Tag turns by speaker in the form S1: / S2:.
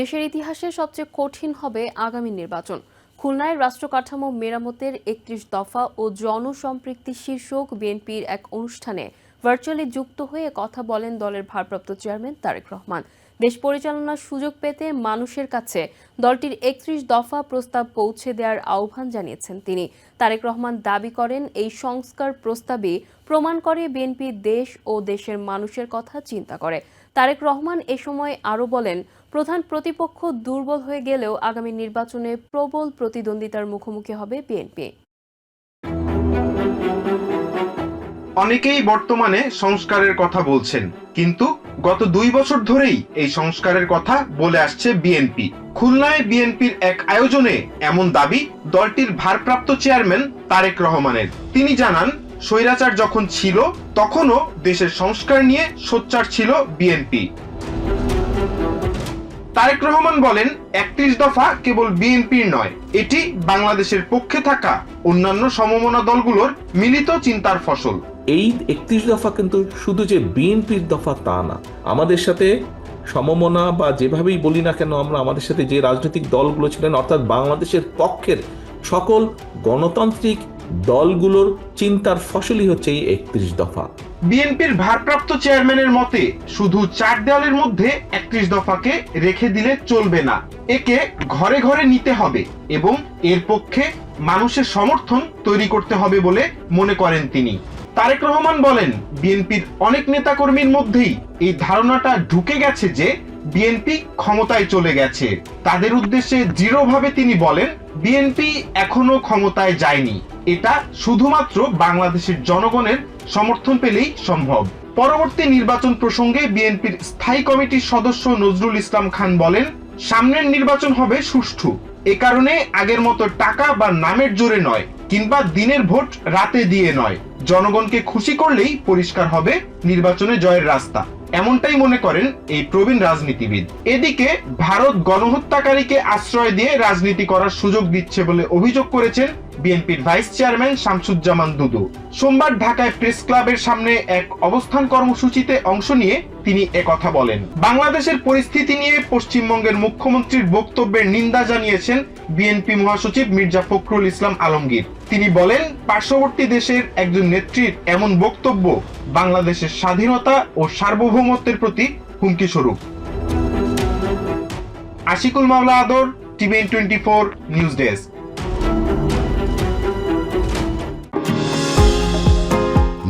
S1: দেশের ইতিহাসে সবচেয়ে কঠিন হবে আগামী নির্বাচন। খুলনায় রাষ্ট্র কাঠামো মেরামতের একত্রিশ দফা ও জনসম্পৃক্তি শীর্ষক বিএনপির এক অনুষ্ঠানে ভার্চুয়ালি যুক্ত হয়ে কথা বলেন দলের ভারপ্রাপ্ত চেয়ারম্যান তারেক রহমান। দেশ পরিচালনার সুযোগ পেতে মানুষের কাছে দলটির একত্রিশ দফা প্রস্তাব পৌঁছে দেওয়ার আহ্বান জানিয়েছেন তিনি। তারেক রহমান দাবি করেন, এই সংস্কার প্রস্তাবে প্রমাণ করে বিএনপি দেশ ও দেশের মানুষের কথা চিন্তা করে। তারেক রহমান এ সময় আরও বলেন প্রধান প্রতিপক্ষ দুর্বল হয়ে গেলেও আগামী নির্বাচনে প্রবল প্রতিদ্বন্দ্বিতার মুখোমুখি হবে বিএনপি।
S2: অনেকেই বর্তমানে সংস্কারের কথা বলছেন, কিন্তু গত দুই বছর ধরেই এই সংস্কারের কথা বলে আসছে বিএনপি। খুলনায় বিএনপির এক আয়োজনে এমন দাবি দলটির ভারপ্রাপ্ত চেয়ারম্যান তারেক রহমানের। তিনি জানান, স্বৈরাচার যখন ছিল, তখনও দেশের সংস্কার নিয়ে সোচ্চার ছিল বিএনপি। তারেক রহমান বলেন, একত্রিশ দফা কেবল বিএনপির নয়, এটি বাংলাদেশের পক্ষে থাকা অন্যান্য সমমনা দলগুলোর মিলিত চিন্তার ফসল।
S3: এই একত্রিশ দফা কিন্তু শুধু যে বিএনপির দফা তা না, আমাদের সাথে সমমনা বা যেভাবেই বলি না কেন, আমরা আমাদের সাথে যে রাজনৈতিক দলগুলো ছিলেন, অর্থাৎ বাংলাদেশের পক্ষের সকল গণতান্ত্রিক দলগুলোর চিন্তার ফসলই হচ্ছে এই একত্রিশ দফা।
S2: বিএনপির ভারপ্রাপ্ত চেয়ারম্যানের মতে, শুধু চার দেওয়ালের মধ্যে একত্রিশ দফাকে রেখে দিলে চলবে না। একে ঘরে ঘরে নিতে হবে এবং এর পক্ষে মানুষের সমর্থন তৈরি করতে হবে বলে মনে করেন তিনি। তারেক রহমান বলেন, বিএনপির অনেক নেতাকর্মীর মধ্যেই এই ধারণাটা ঢুকে গেছে যে বিএনপি ক্ষমতায় চলে গেছে। তাদের উদ্দেশ্যে দৃঢ়ভাবে তিনি বলেন, বিএনপি এখনও ক্ষমতায় যায়নি। এটা শুধুমাত্র বাংলাদেশের জনগণের সমর্থন পেলেই সম্ভব। পরবর্তী নির্বাচন প্রসঙ্গে বিএনপির স্থায়ী কমিটির সদস্য নজরুল ইসলাম খান বলেন, সামনের নির্বাচন হবে সুষ্ঠু। এ কারণে আগের মতো টাকা বা নামের জোরে নয়, কিংবা দিনের ভোট রাতে দিয়ে নয়। জনগণকে খুশি করলেই পরিষ্কার হবে নির্বাচনে জয়ের রাস্তা। এমনটাই মনে করেন এই প্রবীণ রাজনীতিবিদ। এদিকে ভারত গণহত্যাকারীকে আশ্রয় দিয়ে রাজনীতি করার সুযোগ দিচ্ছে বলে অভিযোগ করেছেন বিএনপির ভাইস চেয়ারম্যান শামসুজ্জামান দুদু। সোমবার ঢাকায় প্রেস ক্লাবের সামনে এক অবস্থান কর্মসূচিতে অংশ নিয়ে তিনি একথা বলেন। বাংলাদেশের পরিস্থিতি নিয়ে পশ্চিমবঙ্গের মুখ্যমন্ত্রীর বক্তব্যের নিন্দা জানিয়েছেন বিএনপি মহাসচিব মির্জা ফখরুল ইসলাম আলমগীর। তিনি বলেন, পার্শ্ববর্তী দেশের একজন নেত্রীর এমন বক্তব্য বাংলাদেশের স্বাধীনতা ও সার্বভৌমত্বের প্রতি হুমকি স্বরূপ। Ashikul Maula Adar TVN twenty four news desk.